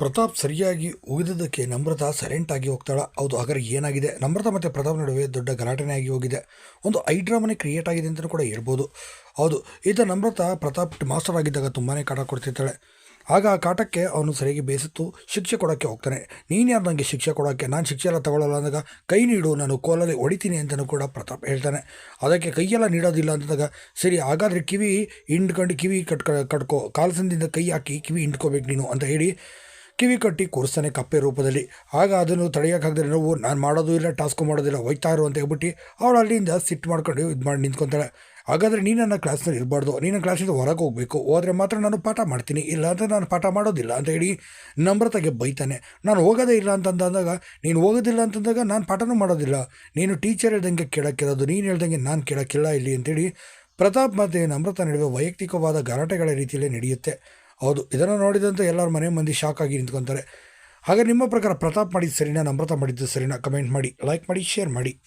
ಪ್ರತಾಪ್ ಸರಿಯಾಗಿ ಉಗಿದದಕ್ಕೆ ನಮ್ರತಾ ಸೈಲೆಂಟ್ ಆಗಿ ಹೋಗ್ತಾಳ. ಹೌದು, ಹಾಗಾದ್ರೆ ಏನಾಗಿದೆ? ನಮ್ರತಾ ಮತ್ತು ಪ್ರತಾಪ್ ನಡುವೆ ದೊಡ್ಡ ಗಲಾಟೆನೇ ಆಗಿ ಹೋಗಿದೆ. ಒಂದು ಐಡ್ರಾಮನೆ ಕ್ರಿಯೇಟ್ ಆಗಿದೆ ಅಂತಲೂ ಕೂಡ ಹೇಳ್ಬೋದು. ಹೌದು, ಈತ ನಮ್ರತಾ ಪ್ರತಾಪ್ ಮಾಸ್ಟರ್ ಆಗಿದ್ದಾಗ ತುಂಬಾ ಕಾಟ ಕೊಡ್ತಿರ್ತಾಳೆ. ಆಗ ಆ ಕಾಟಕ್ಕೆ ಅವನು ಸರಿಯಾಗಿ ಬೇಸತ್ತು, ಶಿಕ್ಷೆ ಕೊಡೋಕ್ಕೆ ಹೋಗ್ತಾನೆ. ನೀನು ಯಾರು ನನಗೆ ಶಿಕ್ಷೆ ಕೊಡೋಕ್ಕೆ? ನಾನು ಶಿಕ್ಷೆ ಎಲ್ಲ ತಗೊಳ್ಳಲ್ಲ ಅಂದಾಗ ಕೈ ನೀಡು, ನಾನು ಕೋಲಲ್ಲಿ ಹೊಡಿತೀನಿ ಅಂತಲೂ ಕೂಡ ಪ್ರತಾಪ್ ಹೇಳ್ತಾನೆ. ಅದಕ್ಕೆ ಕೈಯೆಲ್ಲ ನೀಡೋದಿಲ್ಲ ಅಂತಂದಾಗ ಸರಿ, ಹಾಗಾದರೆ ಕಿವಿ ಹಿಂಡ್ಕೊಂಡು ಕಿವಿ ಕಟ್ಕ, ಕಟ್ಕೋ, ಕಾಲ್ಸಂದಿಂದ ಕೈ ಹಾಕಿ ಕಿವಿ ಹಿಂಡ್ಕೋಬೇಕು ನೀನು ಅಂತ ಹೇಳಿ ಕಿವಿ ಕಟ್ಟಿ ಕೂರಿಸ್ತಾನೆ ಕಪ್ಪೆ ರೂಪದಲ್ಲಿ. ಆಗ ಅದನ್ನು ತಡೆಯೋಕ್ಕಾಗದೆ ನೋವು, ನಾನು ಮಾಡೋದು ಇಲ್ಲ, ಟಾಸ್ಕು ಮಾಡೋದಿಲ್ಲ, ಹೋಯ್ತಾ ಇರು ಅಂತ ಹೇಳ್ಬಿಟ್ಟು ಅವಳು ಅಲ್ಲಿಂದ ಸಿಟ್ಟು ಮಾಡ್ಕೊಂಡು ಇದು ಮಾಡಿ ನಿಂತ್ಕೊತಾಳೆ. ಹಾಗಾದರೆ ನೀನು ನನ್ನ ಕ್ಲಾಸ್ನಲ್ಲಿ ಇರಬಾರ್ದು. ನೀನು ಕ್ಲಾಸಿಂದ ಹೊರಗೆ ಹೋಗಬೇಕು. ಹೋದರೆ ಮಾತ್ರ ನಾನು ಪಾಠ ಮಾಡ್ತೀನಿ. ಇಲ್ಲ ಅಂದರೆ ನಾನು ಪಾಠ ಮಾಡೋದಿಲ್ಲ ಅಂತ ಹೇಳಿ ನಮ್ರತೆಗೆ ಬೈತಾನೆ. ನಾನು ಹೋಗೋದೇ ಇಲ್ಲ ಅಂತಂದಾಗ, ನೀನು ಹೋಗೋದಿಲ್ಲ ಅಂತಂದಾಗ ನಾನು ಪಾಠನೂ ಮಾಡೋದಿಲ್ಲ. ನೀನು ಟೀಚರ್ ಹೇಳ್ದಂಗೆ ಕೇಳೋಕ್ಕಿರೋದು, ನೀನು ಹೇಳ್ದಂಗೆ ನಾನು ಕೇಳೋಕ್ಕಿಲ್ಲ ಇಲ್ಲಿ ಅಂತೇಳಿ ಪ್ರತಾಪ್ ಮತ್ತು ನಮ್ರತ ನಡುವೆ ವೈಯಕ್ತಿಕವಾದ ಗಲಾಟೆಗಳ ರೀತಿಯಲ್ಲೇ ನಡೆಯುತ್ತೆ. ಹೌದು. ಇದನ್ನು ನೋಡಿದಂತೆ ಎಲ್ಲರ ಮನೆ ಮಂದಿ ಶಾಕ್ ಆಗಿ ನಿಂತ್ಕೊತಾರೆ. ಹಾಗೆ ನಿಮ್ಮ ಪ್ರಕಾರ ಪ್ರತಾಪ್ ಮಾಡಿದ್ದು ಸರಿನಾ, ನಮ್ರತಾ ಮಾಡಿದ್ದು ಸರಿನಾ? ಕಮೆಂಟ್ ಮಾಡಿ ಲೈಕ್ ಮಾಡಿ ಶೇರ್ ಮಾಡಿ.